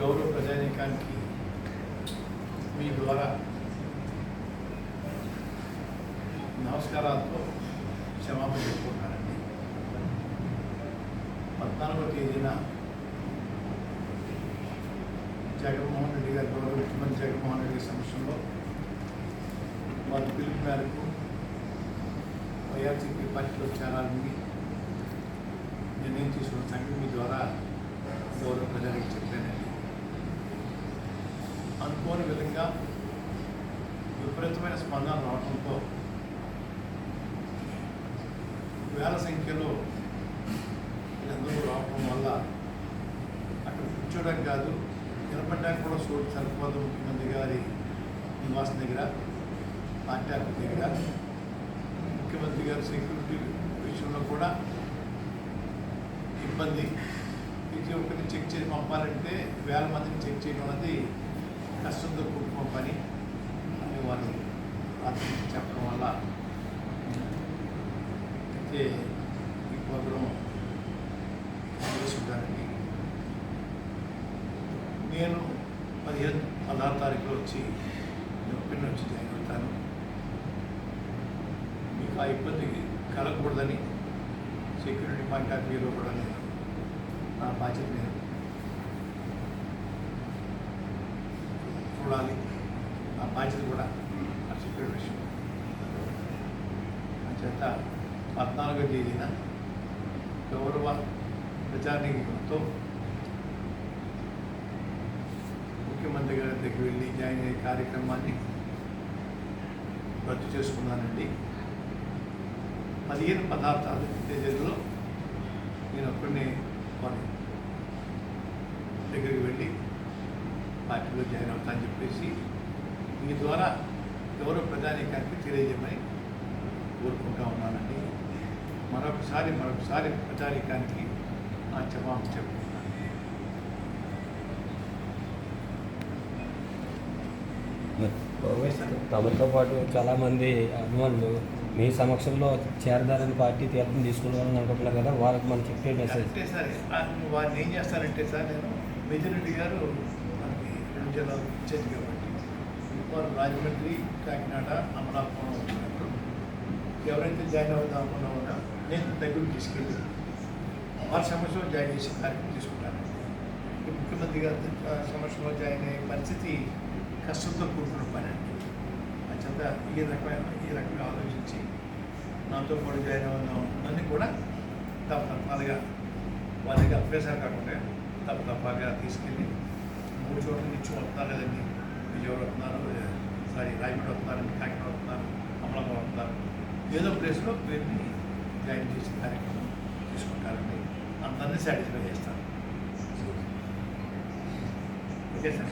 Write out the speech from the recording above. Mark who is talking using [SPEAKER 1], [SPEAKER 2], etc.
[SPEAKER 1] గౌరవ ప్రజానీకానికి మీ ద్వారా నమస్కారాలతో క్షమాపణ చెప్పుకుంటానండి పద్నాలుగో తేదీన జగన్మోహన్ రెడ్డి గారి గౌరవ ముఖ్యమంత్రి జగన్మోహన్ రెడ్డి గారి సమక్షంలో వారి పిలుపు మేరకు వైఆర్సీపీ పార్టీలో చేరాలని నిర్ణయం తీసుకున్న సంగతి మీ ద్వారా గౌరవ ప్రజలకు చెప్పానండి అనుకోని విధంగా విపరీతమైన స్పందన రావడంతో వేల సంఖ్యలో వీళ్ళందరూ రావడం వల్ల అక్కడ కూర్చోడం కాదు నిలబడడానికి కూడా చోటు సరిపోదు ముఖ్యమంత్రి గారి నివాసం దగ్గర పార్టీ ఆఫీస్ దగ్గర. ముఖ్యమంత్రి గారి సెక్యూరిటీ విషయంలో కూడా ఇబ్బంది. ప్రతి ఒక్కరిని చెక్ చేసి పంపాలంటే వేల మందిని చెక్ చేయడం అనేది కష్టంతో కూడుకున్న పని అని వాళ్ళు అర్థం చెప్పడం వల్ల అయితే ఈ ప్రోగ్రాం చేసుకుంటానండి నేను పదిహేను పదహారు తారీఖులో వచ్చి నొప్పిని వచ్చి జాయిన్ అవుతాను. మీకు ఆ ఇబ్బంది కలగకూడదని సెక్యూరిటీ పాయింట్ ఆఫ్ వ్యూలో కూడా నేను నా బాధ్యత నేను చూడాలి ఆ బాధ్యత కూడా ఆ సెక్యూరిటీ విషయం చేత పద్నాలుగో తేదీన గౌరవ ప్రజానీకంతో ముఖ్యమంత్రి గారి దగ్గరికి వెళ్ళి జాయిన్ అయ్యే కార్యక్రమాన్ని రద్దు చేసుకున్నానండి. పదిహేను పదార్థాలు తేదీలో నేను ఒక్కడిని వారి దగ్గరికి వెళ్ళి పార్టీలో జాయిన్ అవుతానని చెప్పేసి మీ ద్వారా గౌరవ ప్రజానీకానికి తెలియజేయమని కోరుకుంటా ఉన్నానండి. మరొకసారి మరొకసారి ప్రజానీకానికి నా జవాబు చెప్పుకుంటాను
[SPEAKER 2] తమతో పాటు చాలామంది అభిమానులు మీ సమక్షంలో చేరదారని పార్టీ తీర్థం తీసుకున్నారని అనుకుంటున్నారు కదా వాళ్ళకి మనం చెప్పే మెసేజ్.
[SPEAKER 1] అంటే సార్. ఆ వారిని ఏం చేస్తానంటే సార్ నేను మెజారిటీ గారు ఇండియాలో ఇచ్చేది కాబట్టి వారు రాజమండ్రి కాకినాడ అమలాపురం వచ్చినప్పుడు ఎవరైతే జాయిన్ అవుదాం ఉన్నా నేను దగ్గరికి తీసుకెళ్ళి వారి సమస్యలో జాయిన్ చేసి కార్యక్రమం తీసుకుంటాను. ముఖ్యమంత్రి గారి సమస్యలో జాయిన్ అయ్యే పరిస్థితి కష్టంతో కూడుకున్న పని అండి. అంచేత ఈ రకమైన ఈ రకంగా ఆలోచించి నాతో పాటు జాయిన్ అవుదాం అన్నీ కూడా తప్ప తప్పాలుగా వాళ్ళకి అభ్యాసాలు కాకుండా తప్ప తప్పగా తీసుకెళ్ళి మూడు చోట్ల నుంచి వస్తున్నారు కదండి విజయవాడ వస్తున్నారు సారీ రాయగూడ వస్తున్నారు కాకినాడ వస్తున్నారు అమలాపురం వస్తున్నారు. ఏదో ప్లేస్లో వీరిని జాయిన్ చేసే కార్యక్రమం తీసుకుంటారండి. అందరినీ సాటిస్ఫై చేస్తారు. Okay sir.